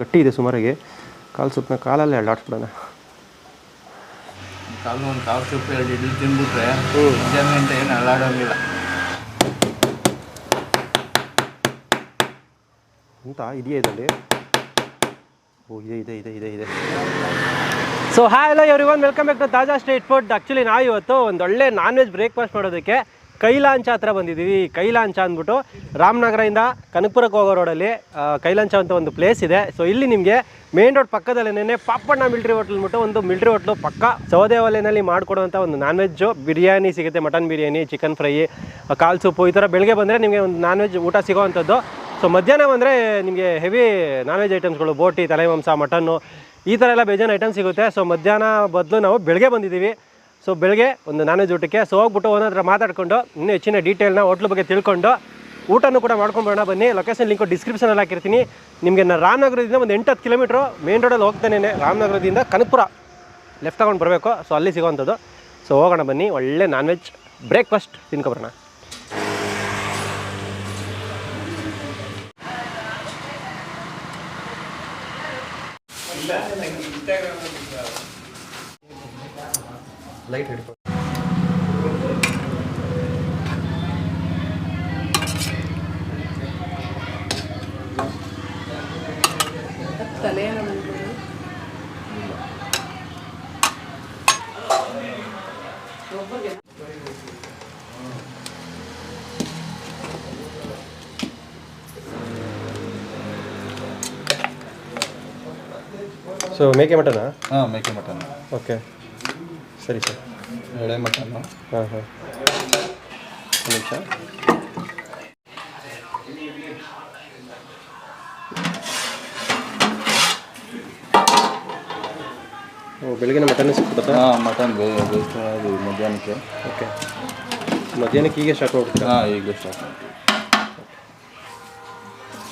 ಗಟ್ಟಿ ಇದೆ ಸುಮಾರಿಗೆ. ಕಾಲು ಸೊಪ್ಪನ್ನ ಕಾಲಲ್ಲೇ ಅಲ್ಲಾಡ್ಸ್ಬಿಡೋಣ. ಕಾಲು ಒಂದು ಕಾಲು ಸೊಪ್ಪು ಎರಡು ಇಡ್ಲಿ ತಿಂದ್ಬಿಟ್ರೆ ಗಂಟೆ ಏನು ಅಲ್ಲಾಡೋಂಗಿಲ್ಲ. ಅಂತ ಇದೆಯಾ ಇದರಲ್ಲಿ? ಓ ಇದೆ ಇದೆ ಇದೆ ಇದೆ ಇದೆ. ಸೊ ಹಾಯ್ ಎಲ್ಲ everyone welcome back to Taaza street food actually ನಾವು ಇವತ್ತು ಒಂದು ಒಳ್ಳೆ ನಾನ್ ವೆಜ್ ಬ್ರೇಕ್ಫಾಸ್ಟ್ ಮಾಡೋದಕ್ಕೆ ಕೈಲಾಂಚ ಹತ್ರ ಬಂದಿದ್ದೀವಿ. ಕೈಲಾಂಚ ಅಂದ್ಬಿಟ್ಟು ರಾಮನಗರದಿಂದ ಕನಕಪುರಕ್ಕೆ ಹೋಗೋ ರೋಡಲ್ಲಿ ಕೈಲಾಂಚ ಅಂತ ಒಂದು ಪ್ಲೇಸ್ ಇದೆ. ಸೊ ಇಲ್ಲಿ ನಿಮಗೆ ಮೇನ್ ರೋಡ್ ಪಕ್ಕದಲ್ಲೇನೆ ಪಾಪಣ್ಣ ಮಿಲ್ಟ್ರಿ ಹೋಟ್ಲ್ ಅಂದ್ಬಿಟ್ಟು ಒಂದು ಮಿಲ್ಟ್ರಿ ಹೋಟ್ಲು ಪಕ್ಕ ಸೌದೆ ಒಲೆಯಲ್ಲಿ ಮಾಡಿಕೊಡುವಂಥ ಒಂದು ನಾನ್ ವೆಜ್ಜು ಬಿರಿಯಾನಿ ಸಿಗುತ್ತೆ. ಮಟನ್ ಬಿರಿಯಾನಿ ಚಿಕನ್ ಫ್ರೈ ಕಾಲ್ ಸೂಪು ಈ ಥರ ಬೆಳಗ್ಗೆ ಬಂದರೆ ನಿಮಗೆ ಒಂದು ನಾನ್ ವೆಜ್ ಊಟ ಸಿಗೋವಂಥದ್ದು. ಸೊ ಮಧ್ಯಾಹ್ನ ಬಂದರೆ ನಿಮಗೆ ಹೆವಿ ನಾನ್ ವೆಜ್ ಐಟಮ್ಸ್ಗಳು ಬೋಟಿ, ತಲೆ ಮಾಂಸ, ಮಟನ್ನು ಈ ಥರ ಎಲ್ಲ ಬೇಜಾನ್ ಐಟಮ್ ಸಿಗುತ್ತೆ. ಸೊ ಮಧ್ಯಾಹ್ನ ಬದಲು ನಾವು ಬೆಳಗ್ಗೆ ಬಂದಿದ್ದೀವಿ. ಸೊ ಬೆಳಗ್ಗೆ ಒಂದು ನಾನ್ ವೆಜ್ ಊಟಕ್ಕೆ. ಸೊ ಹೋಗ್ಬಿಟ್ಟು ಒಂದ್ ಹತ್ರ ಮಾತಾಡ್ಕೊಂಡು, ಇನ್ನೂ ಹೆಚ್ಚಿನ ಡೀಟೇಲ್ನ ಹೋಟ್ಲ್ ಬಗ್ಗೆ ತಿಳ್ಕೊಂಡು, ಊಟನೂ ಕೂಡ ಮಾಡ್ಕೊಂಬರೋಣ ಬನ್ನಿ. ಲೊಕೇಶನ್ ಲಿಂಕು ಡಿಸ್ಕ್ರಿಪ್ಷನಲ್ಲಿ ಹಾಕಿರ್ತೀನಿ. ನಿಮಗೆ ನಾನು ರಾಮನಗರದಿಂದ ಒಂದು ಎಂಟು ಹತ್ತು ಕಿಲೋಮೀಟ್ರು ಮೇನ್ ರೋಡಲ್ಲಿ ಹೋಗ್ತಾನೆ ರಾಮನಗರದಿಂದ ಕನಕಪುರ ಲೆಫ್ಟ್ ತಗೊಂಡು ಬರಬೇಕು. ಸೊ ಅಲ್ಲಿ ಸಿಗೋವಂಥದ್ದು. ಸೊ ಹೋಗೋಣ ಬನ್ನಿ. ಒಳ್ಳೆ ನಾನ್ ವೆಜ್ ಬ್ರೇಕ್ಫಾಸ್ಟ್ ತಿನ್ಕೊಬರೋಣ. ಲೈಟ್ ಹಿಡ್ಕೊ ಸೊ ಮೇಕೆ ಮಟನಾ? ಹಾಂ ಮೇಕೆ ಮಟನ್. ಓಕೆ ಸರಿ ಸರ್. ಎಳೆ ಮಟನ್ನು. ಹಾಂ ಹಾಂ. ಒಂದು ನಿಮಿಷ. ಓ ಬೆಳಗಿನ ಮಟನ್ ಸಿಕ್ಬಿಡುತ್ತಾ ಹಾಂ ಮಟನ್ ಬೇಯಿಸ್ತಾ ಅದು ಮಧ್ಯಾಹ್ನಕ್ಕೆ. ಓಕೆ. ಮಧ್ಯಾಹ್ನಕ್ಕೆ ಹೀಗೆ ಸ್ಟಾರ್ಟ್ ಮಾಡ್ಬಿಡ್ತೀರಾ ಹಾಂ ಈಗಲೇ start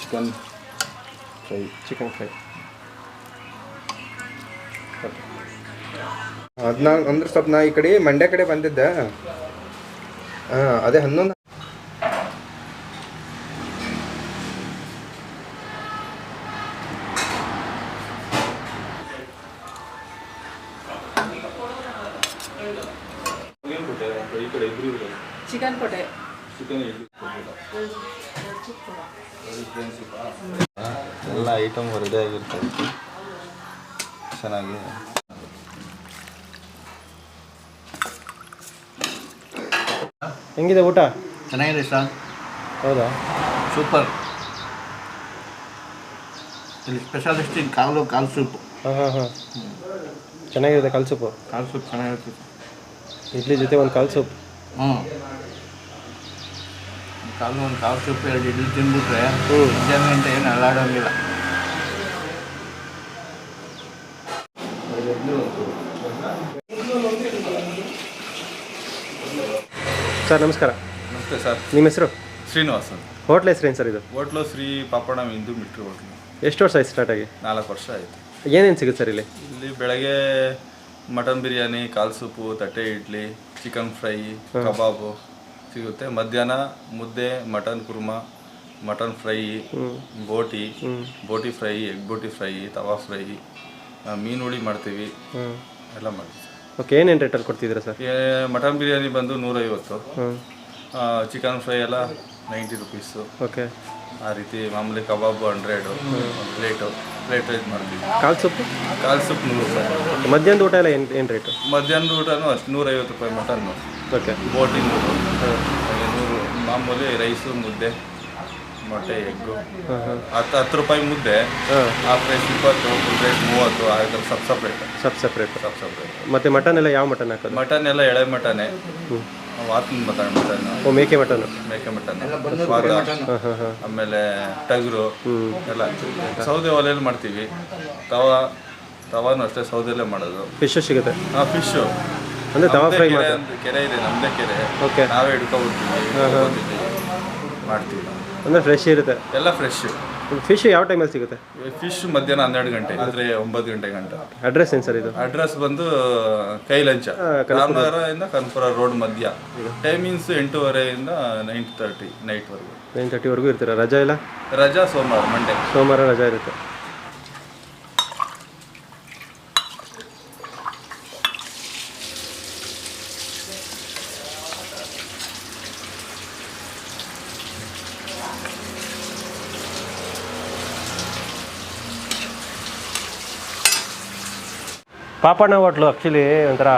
chicken fry chicken fry ಅದ್ ನಾ ಅಂದ್ರೆ ಸ್ವಲ್ಪ ನಾ ಈ ಕಡೆ ಮಂಡ್ಯ ಕಡೆ ಬಂದಿದ್ದೆ. ಹಾಂ ಅದೇ ಹನ್ನೊಂದು. ಚಿಕನ್ ಕೊಟ್ಟೆ. ಎಲ್ಲ ಐಟಮ್ ರೆಡಿ ಆಗಿರ್ತದೆ. ಚೆನ್ನಾಗಿ ಹೆಂಗಿದೆ ಊಟ? ಚೆನ್ನಾಗಿದೆ ಸರ್ ಹೌದಾ? ಸೂಪರ್. ಇಲ್ಲಿ specialist in call call soup. ಹಾಂ ಹಾಂ ಹಾಂ. ಚೆನ್ನಾಗಿರುತ್ತೆ ಕಾಲು ಸೂಪ್. ಕಾಲು ಸೂಪ್ ಚೆನ್ನಾಗಿರುತ್ತೆ ಇಡ್ಲಿ ಜೊತೆ ಒಂದು ಕಾಲು ಸೂಪ್. ಹ್ಞೂ ಕಾಲು ಒಂದು ಕಾಲು ಸೂಪ್ ಎರಡು ಇಡ್ಲಿ ತಿಂದ್ಬಿಟ್ರೆ ಹ್ಞೂ ಗಂಟೆ ಏನು ಅಲ್ಲಾಡೋಂಗಿಲ್ಲ. ಸರ್ ನಮಸ್ಕಾರ. ನಮಸ್ತೆ ಸರ್. ನಿಮ್ಮ ಹೆಸರು? ಶ್ರೀನಿವಾಸ್ ಅಂತ. ಹೋಟ್ಲ್ ಹೆಸ್ರೇನು ಸರ್ ಇದು? Hotel Shri Papanna Hindu military hotel. ಎಷ್ಟು ವರ್ಷ ಆಯ್ತು ಸ್ಟಾರ್ಟ್ ಆಗಿ? ನಾಲ್ಕು ವರ್ಷ ಆಯಿತು. ಏನೇನು ಸಿಗುತ್ತೆ ಸರ್ ಇಲ್ಲಿ? ಇಲ್ಲಿ ಬೆಳಗ್ಗೆ ಮಟನ್ ಬಿರಿಯಾನಿ ಕಾಲ್ ಸೂಪು ತಟ್ಟೆ ಇಡ್ಲಿ ಚಿಕನ್ ಫ್ರೈ ಕಬಾಬು ಸಿಗುತ್ತೆ. ಮಧ್ಯಾಹ್ನ ಮುದ್ದೆ ಮಟನ್ ಕುರ್ಮ ಮಟನ್ ಫ್ರೈ ಬೋಟಿ ಬೋಟಿ ಫ್ರೈ ಎಗ್ ಬೋಟಿ ಫ್ರೈ ತವಾ ಫ್ರೈ ಮೀನು ಹುಳಿ ಮಾಡ್ತೀವಿ. ಎಲ್ಲ ಮಾಡ್ತೀವಿ. ಓಕೆ ಏನೇನು ರೇಟಲ್ಲಿ ಕೊಡ್ತಿದ್ದೀರಾ ಸರ್? ಮಟನ್ ಬಿರಿಯಾನಿ ಬಂದು ನೂರೈವತ್ತು. ಹ್ಞೂ ಚಿಕನ್ ಫ್ರೈ ಎಲ್ಲ ನೈಂಟಿ ರುಪೀಸು. ಓಕೆ. ಆ ರೀತಿ ಮಾಮೂಲಿ ಕಬಾಬು ಹಂಡ್ರೆಡು ಪ್ಲೇಟು. ಪ್ಲೇಟ್ ರೈಸ್ ಮಾಡ್ತೀವಿ. ಕಾಲು ಸೊಪ್ಪು? ಕಾಲು ಸೊಪ್ಪು ನೂರು ರೂಪಾಯಿ ಮಧ್ಯಾಹ್ನದ ಊಟ ಎಲ್ಲ ಏನು ಏನು ರೇಟು ಮಧ್ಯಾಹ್ನದ ಊಟನೂ ಅಷ್ಟು ನೂರೈವತ್ತು ರೂಪಾಯಿ ಮಟನ್ನು. ಓಕೆ. ಬೋಟಿಂಗ್ ನೂರು ಮಾಮೂಲಿ ರೈಸು ಮುದ್ದೆ. ಮೊಟ್ಟೆ ಎಗ್ಗು. ಹಾಂ ಹಾಂ. ಹತ್ತು ಹತ್ತು ರೂಪಾಯಿ ಮುದ್ದೆ ಹಾಂ. ಹಾಫ್ ರೈಸ್ ಇಪ್ಪತ್ತು ಫುಲ್ ರೈಸ್ ಮೂವತ್ತು ಆ ಥರ ಸಬ್ ಸಪ್ರೇಟ್ ಸಬ್ ಸಪ್ರೇಟ್ ಸಬ್ ಸಪ್ರೇಟ್ ಮತ್ತೆ ಮಟನ್ ಎಲ್ಲ ಯಾವ ಮಟನ್ ಹಾಕೋದು? ಮಟನ್ ಎಲ್ಲ ಎಳೆ ಮಟನೆ ಹ್ಞೂ ವಾತಿನ ಮಟನ್ ಮಟನ್ ಓ ಮೇಕೆ ಮಟನ್ ಮೇಕೆ ಮಟನ್ ಸ್ವಾದ. ಆಮೇಲೆ ಟಗರು. ಎಲ್ಲ. ಸೌದೆ ಒಲೆಯಲ್ಲಿ ಮಾಡ್ತೀವಿ. ತವ ತವಾನು ಅಷ್ಟೇ ಸೌದೆಲ್ಲೇ ಮಾಡೋದು. ಫಿಶ್ ಸಿಗುತ್ತೆ? ಹಾಂ ಫಿಶ್ಶು ಅಂದರೆ ತವಾ ಫ್ರೈ ಕೆರೆ ಇದೆ ನಮ್ಮದೇ ಕೆರೆ. ಓಕೆ ನಾವೇ ಹಿಡ್ಕೊಬಿಡ್ತೀವಿ. ಮಾಡ್ತೀವಿ. ಅಂದರೆ ಫ್ರೆಶ್ ಇರುತ್ತೆ. ಎಲ್ಲ ಫ್ರೆಶ್ ಫಿಶ್ ಯಾವ ಟೈಮಲ್ಲಿ ಸಿಗುತ್ತೆ? ಫಿಶ್ ಮಧ್ಯಾಹ್ನ ಹನ್ನೆರಡು ಗಂಟೆ ಆದರೆ ಒಂಬತ್ತು ಗಂಟೆ ಗಂಟ. ಅಡ್ರೆಸ್ ಏನು ಸರ್ ಇದು? ಅಡ್ರೆಸ್ ಬಂದು ಕೈಲಂಚ ರಾಮನಗರದಿಂದ ಕನ್ಪುರ ರೋಡ್ ಮಧ್ಯ. ಟೈಮಿಂಗ್ಸ್ ಎಂಟೂವರೆಯಿಂದ ನೈನ್ ತರ್ಟಿ ನೈಟ್ವರೆಗೂ ನೈನ್ ತರ್ಟಿವರೆಗೂ ಇರ್ತೀರಾ? ರಜಾ ಇಲ್ಲ? ರಜಾ ಸೋಮವಾರ ಮಂಡೇ ಸೋಮವಾರ ರಜಾ ಇರುತ್ತೆ. ಪಾಪಣ್ಣ ಹೋಟ್ಲು ಆ್ಯಕ್ಚುಲಿ ಒಂಥರ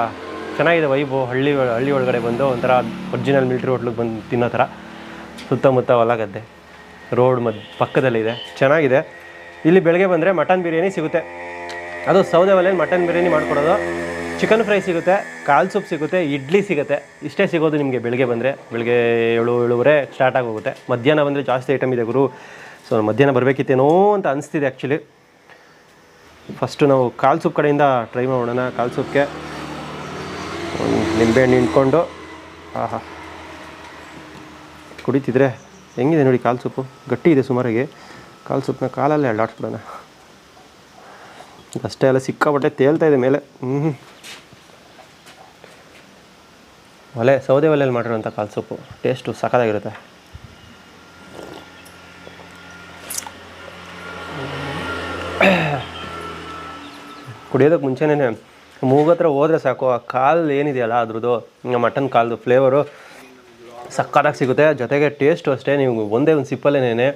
ಚೆನ್ನಾಗಿದೆ ವೈಬು ಹಳ್ಳಿ ಹಳ್ಳಿ ಒಳಗಡೆ ಬಂದು ಒಂಥರ ಒರಿಜಿನಲ್ ಮಿಲ್ಟ್ರಿ ಹೋಟ್ಲಿಗೆ ಬಂದು ತಿನ್ನೋ ಥರ. ಸುತ್ತಮುತ್ತ ಹೊಲ ಗದ್ದೆ. ರೋಡ್ ಮದ್, ಪಕ್ಕದಲ್ಲಿದೆ. ಚೆನ್ನಾಗಿದೆ. ಇಲ್ಲಿ ಬೆಳಗ್ಗೆ ಬಂದರೆ ಮಟನ್ ಬಿರಿಯಾನಿ ಸಿಗುತ್ತೆ. ಅದು ಸೌದೆ ಒಲೆಯಲ್ಲಿ ಮಟನ್ ಬಿರಿಯಾನಿ ಮಾಡಿಕೊಡೋದು. ಚಿಕನ್ ಫ್ರೈ ಸಿಗುತ್ತೆ, ಕಾಲ್ ಸೂಪ್ ಸಿಗುತ್ತೆ, ಇಡ್ಲಿ ಸಿಗುತ್ತೆ. ಇಷ್ಟೇ ಸಿಗೋದು ನಿಮಗೆ ಬೆಳಗ್ಗೆ ಬಂದರೆ. ಬೆಳಗ್ಗೆ ಏಳು, ಏಳುವರೆ ಸ್ಟಾರ್ಟ್ ಆಗೋಗುತ್ತೆ. ಮಧ್ಯಾಹ್ನ ಬಂದರೆ ಜಾಸ್ತಿ ಐಟಮ್ ಇದೆ ಗುರು. ಸೊ ಮಧ್ಯಾಹ್ನ ಬರಬೇಕಿತ್ತೇನೋ ಅಂತ ಅನಿಸ್ತಿದೆ ಆ್ಯಕ್ಚುಲಿ ಫಸ್ಟು ನಾವು ಕಾಲು ಸೂಪ್ ಕಡೆಯಿಂದ ಟ್ರೈ ಮಾಡೋಣ ಕಾಲು ಸೂಪ್ಗೆ. ಒಂದು ನಿಂಬೆಹಣ್ಣು ನಿಂತ್ಕೊಂಡು ಆಹಾ. ಕುಡಿತಿದ್ರೆ ಹೆಂಗಿದೆ ನೋಡಿ ಕಾಲು ಸೂಪು? ಗಟ್ಟಿ ಇದೆ ಸುಮಾರಾಗಿ. ಕಾಲು ಸೂಪ್ನ ಕಾಲಲ್ಲೇ ಅಳ್ಳಾಡ್ಸ್ಬಿಡೋಣ ಅಷ್ಟೇ ಎಲ್ಲ ಸಿಕ್ಕಾಪಟ್ಟೆ ತೇಲ್ತಾ ಇದೆ ಮೇಲೆ. ಹ್ಞೂ ಒಲೆ ಸೌದೆ ಒಲೆಯಲ್ಲಿ ಮಾಡಿರೋಂಥ ಕಾಲು ಸೊಪ್ಪು ಟೇಸ್ಟು ಸಖತ್ತಾಗಿರುತ್ತೆ. ಕುಡಿಯೋದಕ್ಕೆ ಮುಂಚೆನೇ ಮೂಗತ್ರ ಹೋದ್ರೆ ಸಾಕು, ಆ ಕಾಲು ಏನಿದೆಯಲ್ಲ ಅದ್ರದ್ದು ಮಟನ್ ಕಾಲ್ದು ಫ್ಲೇವರು ಸಕ್ಕತ್ತಾಗಿ ಸಿಗುತ್ತೆ. ಜೊತೆಗೆ ಟೇಸ್ಟು ಅಷ್ಟೇ, ನೀವು ಒಂದೇ ಒಂದು ಸಿಪ್ಪಲ್ಲೇನೆ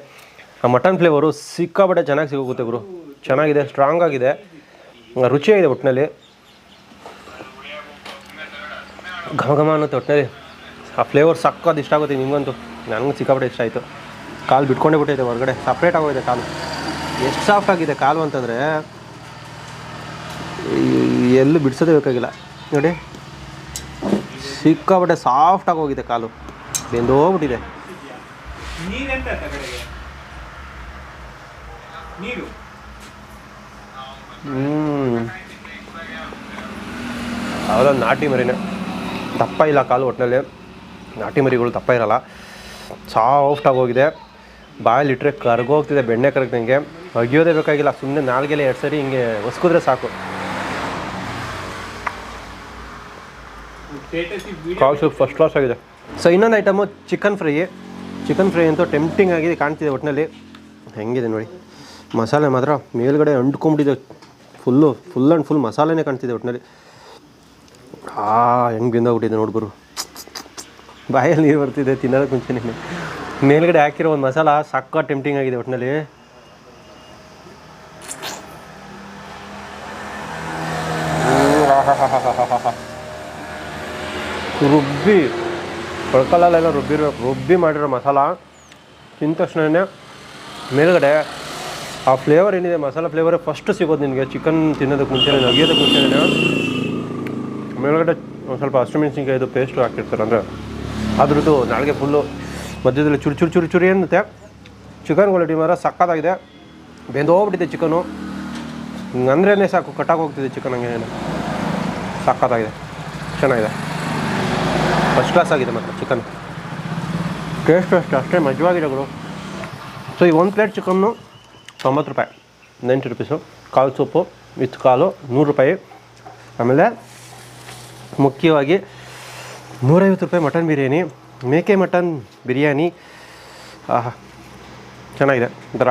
ಆ ಮಟನ್ ಫ್ಲೇವರು ಸಿಕ್ಕಾಪಟ್ಟೆ ಚೆನ್ನಾಗಿ ಸಿಗುತ್ತೆ ಗುರು. ಚೆನ್ನಾಗಿದೆ ಸ್ಟ್ರಾಂಗ್ ಆಗಿದೆ. ರುಚಿಯಾಗಿದೆ ಒಟ್ಟಿನಲ್ಲಿ ಘಮ ಘಮ ಅನ್ನುತ್ತೆ ಒಟ್ಟಿನಲ್ಲಿ ಆ ಫ್ಲೇವರ್ ಸಕ್ಕತ್ತು ಇಷ್ಟ ಆಗುತ್ತೆ ನಿಮಗಂತೂ. ನನಗೂ ಸಿಕ್ಕಾಪಟ್ಟೆ ಇಷ್ಟ ಆಯಿತು. ಕಾಲು ಬಿಟ್ಕೊಂಡೇ ಬಿಟ್ಟೈತೆ ಹೊರಗಡೆ. ಸಪ್ರೇಟ್ ಆಗೋಗಿದೆ ಕಾಲು. ಎಷ್ಟು ಸಾಫ್ಟ್ ಆಗಿದೆ ಕಾಲು ಅಂತಂದರೆ ಎಲ್ಲೂ ಬಿಡಿಸೋದೆ ಬೇಕಾಗಿಲ್ಲ. ನೋಡಿ. ಸಿಕ್ಕಾಪಟ್ಟೆ ಸಾಫ್ಟಾಗಿ ಹೋಗಿದೆ ಕಾಲು. ಬೆಂದೋಗ್ಬಿಟ್ಟಿದೆ ಹ್ಞೂ ನಾಟಿ ಮರಿನೇ. ದಪ್ಪ ಇಲ್ಲ ಕಾಲು ಒಟ್ಟಿನಲ್ಲಿ ನಾಟಿ ಮರಿಗಳು ದಪ್ಪ ಇರಲ್ಲ. ಸಾಫ್ಟಾಗಿ ಹೋಗಿದೆ. ಬಾಯಲ್ಲಿಟ್ಟರೆ ಕರ್ಗೋಗ್ತಿದೆ ಬೆಣ್ಣೆ ಕರಗ್ದಂಗೆ. ಅಗಿಯೋದೇ ಬೇಕಾಗಿಲ್ಲ. ಸುಮ್ಮನೆ ನಾಲ್ಗೆಲೆ ಎರಡು ಸರಿ ಹಿಂಗೆ ಒಸ್ಕಿದ್ರೆ ಸಾಕು. ಸ್ಟೇಟಸ್ ಕಾಲ್ ಸೂಪ್ ಫಸ್ಟ್ ಕ್ಲಾಸ್ ಆಗಿದೆ. ಸೊ ಇನ್ನೊಂದು item chicken fry chicken fry ಅಂತೂ ಟೆಂಪ್ಟಿಂಗ್ ಆಗಿದೆ ಕಾಣ್ತಿದೆ ಒಟ್ಟಿನಲ್ಲಿ ಹೆಂಗಿದೆ ನೋಡಿ. ಮಸಾಲೆ ಮಾತ್ರ ಮೇಲ್ಗಡೆ ಅಂಟ್ಕೊಂಬಿಟ್ಟಿದೆ. ಫುಲ್ಲು ಫುಲ್ ಆ್ಯಂಡ್ ಫುಲ್ ಮಸಾಲೆನೇ ಕಾಣ್ತಿದೆ ಒಟ್ಟಿನಲ್ಲಿ ಆ ಹೆಂಗೆ ಬೆಂದೋಗ್ಬಿಟ್ಟಿದೆ ನೋಡ್ಬರು ಬಾಯಲ್ಲಿ ನೀರು ಬರ್ತಿದೆ ತಿನ್ನೋದಕ್ಕೆ ಮುಂಚೆನೇ. ಮೇಲ್ಗಡೆ ಹಾಕಿರೋ ಒಂದು ಮಸಾಲ ಸಕ್ಕ ಟೆಂಪ್ಟಿಂಗ್ ಆಗಿದೆ ಒಟ್ಟಿನಲ್ಲಿ ರುಬ್ಬಿ, ಕೊಳ್ಕಲ್ಲಲ್ಲೆಲ್ಲ ರುಬ್ಬಿರೋ ರುಬ್ಬಿ ಮಾಡಿರೋ ಮಸಾಲ, ತಿಂದ ತಕ್ಷಣ ಮೇಲುಗಡೆ ಆ ಫ್ಲೇವರ್ ಏನಿದೆ, ಮಸಾಲ ಫ್ಲೇವರೇ ಫಸ್ಟ್ ಸಿಗೋದು ನಿನಗೆ. ಚಿಕನ್ ತಿನ್ನೋದಕ್ಕೆ ಮುಂಚೆನೇ, ನಗಿಯೋದಕ್ಕೆ ಮುಂಚೆನೇ ಮೇಲುಗಡೆ ಒಂದು ಸ್ವಲ್ಪ ಹಸಿಮೆಣಸಿನ್ಕಾಯಿದು ಪೇಸ್ಟು ಹಾಕಿರ್ತಾರೆ. ಅಂದರೆ ಅದ್ರದ್ದು ನಾಳೆಗೆ ಫುಲ್ಲು ಮಧ್ಯದಲ್ಲಿ ಚುರು ಚುರು ಚುರು ಚುರಿ ಅನ್ನುತ್ತೆ. ಚಿಕನ್ ಕ್ವಾಲಿಟಿ ಮಾತ್ರ ಸಕ್ಕತ್ತಾಗಿದೆ. ಬೆಂದೋಗ್ಬಿಟ್ಟಿದೆ ಚಿಕನು ಅಂದ್ರೇ ಸಾಕು, ಕಟ್ಟಾಗಿ ಹೋಗ್ತಿದೆ ಚಿಕನ್ ಹಂಗೇನು. ಸಕ್ಕತ್ತಾಗಿದೆ. ಚೆನ್ನಾಗಿದೆ. ಫಸ್ಟ್ ಕ್ಲಾಸ್ ಆಗಿದೆ ಮಾತ್ರ ಚಿಕನ್ ಟೇಸ್ಟ್ ಅಷ್ಟು ಅಷ್ಟೇ ಮಜವಾಗಿದೆ ಗುರು. ಸೊ ಈ ಒಂದು ಪ್ಲೇಟ್ ಚಿಕನ್ನು ತೊಂಬತ್ತು ರೂಪಾಯಿ. ನೈಂಟಿ ರುಪೀಸು ಕಾಲು ಸೂಪು ವಿತ್ ಕಾಲು ನೂರು ರೂಪಾಯಿ. ಆಮೇಲೆ ಮುಖ್ಯವಾಗಿ ನೂರೈವತ್ತು ರೂಪಾಯಿ ಮಟನ್ ಬಿರಿಯಾನಿ, ಮೇಕೆ ಮಟನ್ ಬಿರಿಯಾನಿ. ಆಹಾ, ಚೆನ್ನಾಗಿದೆ ಒಂಥರ.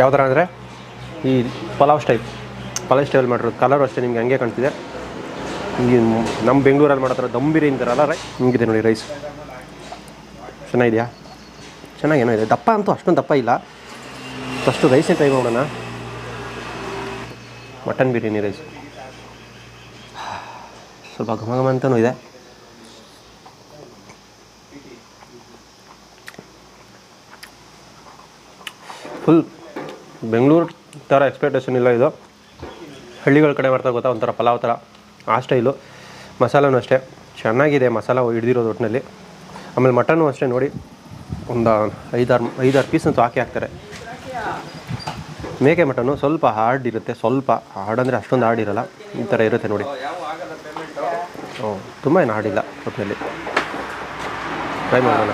ಯಾವ ಥರ ಅಂದರೆ ಈ ಪಲಾವ್ ಸ್ಟೈಲ್ ಪಲಾವ್ ಸ್ಟೈಲ್ ಮಾಡಿರೋದು. ಕಲರ್ ಅಷ್ಟೇ ನಿಮಗೆ ಹಂಗೆ ಕಾಣ್ತಿದೆ. ಈ ನಮ್ಮ ಬೆಂಗಳೂರಲ್ಲಿ ಮಾಡೋ ದಮ್ ಬಿರಿಯಾನಿ ಅಂತಾರಲ್ಲ, ರೈ ಹಿಂಗಿದೆ ನೋಡಿ ರೈಸ್. ಚೆನ್ನಾಗಿದೆಯಾ? ಚೆನ್ನಾಗೇನೋ ಇದೆ. ದಪ್ಪ ಅಂತೂ ಅಷ್ಟೊಂದು ದಪ್ಪ ಇಲ್ಲ. ಫಸ್ಟು ರೈಸೇ ಟ್ರೈ ಮಾಡೋಣ. Mutton biryani rice. ಸ್ವಲ್ಪ ಘಮ ಘಮ ಅಂತಲೂ ಇದೆ. ಫುಲ್ ಬೆಂಗಳೂರು ಥರ ಎಕ್ಸ್ಪೆಕ್ಟೇಷನ್ ಇಲ್ಲ ಇದು. ಹಳ್ಳಿಗಳ ಕಡೆ ಮಾಡ್ತಾ ಗೊತ್ತಾ ಒಂಥರ ಪಲಾವ್ ಥರ ಆ ಸ್ಟೈಲು. ಮಸಾಲೂ ಅಷ್ಟೇ. ಚೆನ್ನಾಗಿದೆ ಮಸಾಲ ಹಿಡ್ದಿರೋದು ಒಟ್ಟಿನಲ್ಲಿ ಆಮೇಲೆ ಮಟನ್ನು ಅಷ್ಟೇ ನೋಡಿ. ಒಂದು ಐದಾರು ಐದಾರು ಪೀಸ್ ಅಂತೂ ಹಾಕಿ ಹಾಕ್ತಾರೆ. ಮೇಕೆ ಮಟನ್ನು ಸ್ವಲ್ಪ ಹಾರ್ಡ್ ಇರುತ್ತೆ. ಸ್ವಲ್ಪ ಹಾರ್ಡ್ ಅಂದರೆ ಅಷ್ಟೊಂದು ಹಾರ್ಡ್ ಇರಲ್ಲ. ಈ ಥರ ಇರುತ್ತೆ ನೋಡಿ. ಹ್ಞೂ ತುಂಬ ಏನು ಹಾರ್ಡಿಲ್ಲ ಒಟ್ಟಿನಲ್ಲಿ ಟ್ರೈ ಮಾಡೋಣ.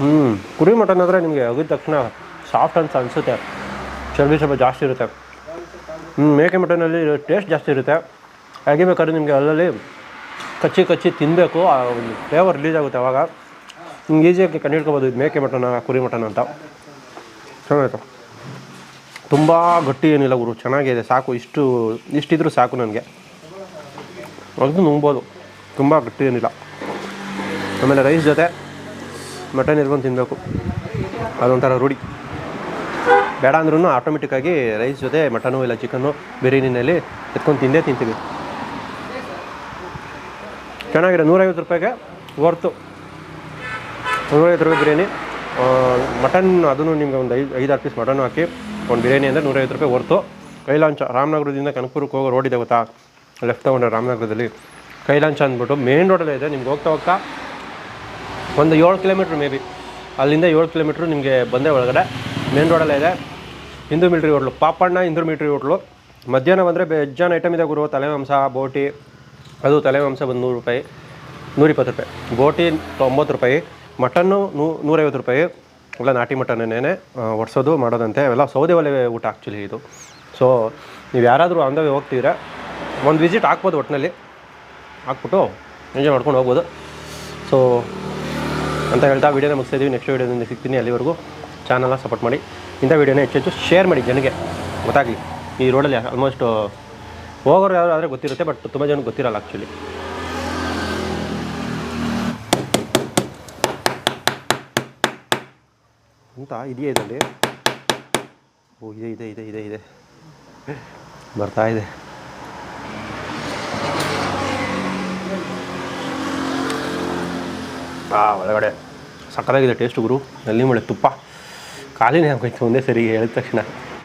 ಹ್ಞೂ ಕುರಿ ಮಟನ್ ಆದರೆ ನಿಮಗೆ ಅಗಿದ ತಕ್ಷಣ ಸಾಫ್ಟ್ ಅಂತ ಅನಿಸುತ್ತೆ. ಚರ್ಬಿ ಸ್ವಲ್ಪ ಜಾಸ್ತಿ ಇರುತ್ತೆ. ಹ್ಞೂ ಮೇಕೆ ಮಟನಲ್ಲಿ ಟೇಸ್ಟ್ ಜಾಸ್ತಿ ಇರುತ್ತೆ. ಹಾಗೆ ಬೇಕಾದ್ರೆ ನಿಮಗೆ ಅಲ್ಲಲ್ಲಿ ಕಚ್ಚಿ ಕಚ್ಚಿ ತಿನ್ನಬೇಕು ಆ ಒಂದು ಫ್ಲೇವರ್ ರಿಲೀಸ್ ಆಗುತ್ತೆ ಅವಾಗ. ನಿಮ್ಗೆ ಈಸಿಯಾಗಿ ಕಂಡುಹಿಡ್ಕೊಬೋದು ಇದು ಮೇಕೆ ಮಟನ್, ಕುರಿ ಮಟನ್ ಅಂತ. ಚೆನ್ನಾಗಿತ್ತು ತುಂಬ ಗಟ್ಟಿ ಏನಿಲ್ಲ ಗುರು, ಚೆನ್ನಾಗಿದೆ, ಸಾಕು. ಇಷ್ಟು, ಇಷ್ಟಿದ್ರೂ ಸಾಕು ನನಗೆ. ಅದು ನುಂಗ್ಬೋದು. ತುಂಬ ಗಟ್ಟಿ ಏನಿಲ್ಲ. ಆಮೇಲೆ ರೈಸ್ ಜೊತೆ ಮಟನ್ ಇರ್ಕೊಂಡು ತಿನ್ನಬೇಕು ಅದೊಂಥರ ರೂಢಿ. ಬೇಡ ಅಂದ್ರೂ ಆಟೋಮೆಟಿಕ್ಕಾಗಿ ರೈಸ್ ಜೊತೆ ಮಟನು ಇಲ್ಲ ಚಿಕನ್ನು ಬಿರಿಯಾನಿನಲ್ಲಿ ಎತ್ಕೊಂಡು ತಿಂದೇ ತಿಂತೀವಿ. ಚೆನ್ನಾಗಿದೆ, ನೂರೈವತ್ತು ರೂಪಾಯಿಗೆ ವರ್ತು ನೂರೈವತ್ತು ರೂಪಾಯಿ ಬಿರಿಯಾನಿ. ಮಟನ್ ಅದನ್ನು ನಿಮಗೆ ಒಂದು ಐದು ಐದಾರು ಪೀಸ್ ಮಟನ್ ಹಾಕಿ, ಒಂದು ಬಿರಿಯಾನಿ ಅಂದರೆ ನೂರೈವತ್ತು ರೂಪಾಯಿ ಹೊರ್ತು ಕೈಲಾಂಚ, ರಾಮನಗರದಿಂದ ಕನಕಪುರಕ್ಕೆ ಹೋಗೋ ರೋಡ್ ಇದೆ ಗೊತ್ತಾ? ಲೆಫ್ಟ್ ತೊಗೊಂಡ್ರೆ ರಾಮನಗರದಲ್ಲಿ. ಕೈಲಾಂಚ ಅಂದ್ಬಿಟ್ಟು ಮೇನ್ ರೋಡಲ್ಲೇ ಇದೆ, ನಿಮ್ಗೆ ಹೋಗ್ತಾ ಹೋಗ್ತಾ ಒಂದು ಏಳು ಕಿಲೋಮೀಟ್ರ್ ಮೇ ಬಿ ಅಲ್ಲಿಂದ ಏಳು ಕಿಲೋಮೀಟ್ರ್ ನಿಮಗೆ ಬಂದೇ ಒಳಗಡೆ ಮೇನ್ ರೋಡಲ್ಲೇ ಇದೆ. Hindu military hotel, Papanna Hindu military hotel. ಮಧ್ಯಾಹ್ನ ಬಂದರೆ ಬೆಜ್ಜಾನ್ ಐಟಮ್ ಇದೆ ಗುರು, ತಲೆಮಾಂಸ, ಬೋಟಿ. ಅದು ತಲೆಮಾಂಸ ಬಂದು ನೂರು ರೂಪಾಯಿ ನೂರಿಪ್ಪತ್ತು ರೂಪಾಯಿ. ಬೋಟಿ ತೊಂಬತ್ತು ರೂಪಾಯಿ, ಮಟನ್ನು ನೂ, ನೂರೈವತ್ತು ರೂಪಾಯಿ. ಎಲ್ಲ ನಾಟಿ ಮಟನ್ನೇನೆ ಒಡ್ಸೋದು, ಮಾಡೋದಂತೆ. ಅವೆಲ್ಲ ಸೌದೆ ಒಲೆ ಊಟ ಆ್ಯಕ್ಚುಲಿ ಇದು. ಸೊ ನೀವು ಯಾರಾದರೂ ಅಂದವೇ ಹೋಗ್ತಿದ್ರೆ ಒಂದು ವಿಸಿಟ್ ಹಾಕ್ಬೋದು ಒಟ್ಟಿನಲ್ಲಿ ಹಾಕ್ಬಿಟ್ಟು ಎಂಜಾಯ್ ಮಾಡ್ಕೊಂಡು ಹೋಗ್ಬೋದು. ಸೊ ಅಂತ ಹೇಳ್ತಾ ವೀಡಿಯೋನ ಮುಗಿಸ್ತಿದ್ದೀವಿ ನೆಕ್ಸ್ಟ್ ವೀಡಿಯೋದಿಂದ ಸಿಗ್ತೀನಿ ಅಲ್ಲಿವರೆಗೂ. ಚಾನಲ್ನ ಸಪೋರ್ಟ್ ಮಾಡಿ. ಇಂಥ ವೀಡಿಯೋನ ಹೆಚ್ಚು ಹೆಚ್ಚು ಶೇರ್ ಮಾಡಿ ಜನಕ್ಕೆ ಗೊತ್ತಾಗಲಿ, ಈ ರೋಡಲ್ಲಿ ಆಲ್ಮೋಸ್ಟ್ ಹೋಗೋರು ಯಾರು ಆದರೆ ಗೊತ್ತಿರುತ್ತೆ ಬಟ್ ತುಂಬ ಜನಕ್ಕೆ ಗೊತ್ತಿರಲ್ಲ ಆ್ಯಕ್ಚುಲಿ ಅಂತ ಇದೆಯೇ ಇದರಲ್ಲಿ. ಓ, ಇದೆ ಇದೆ ಇದೆ ಇದೆ ಇದೆ. ಬರ್ತಾ ಇದೆ. ಆ, ಒಳಗಡೆ ಸಕ್ಕತ್ತಾಗಿದೆ ಟೇಸ್ಟ್ ಗುರು. ನಲ್ಲಿ ಮಳೆ ತುಪ್ಪ. ಖಾಲಿನೇ ಆಗೋಯ್ತು ಒಂದೇ ಸರಿ ಹೇಳಿದ ತಕ್ಷಣ.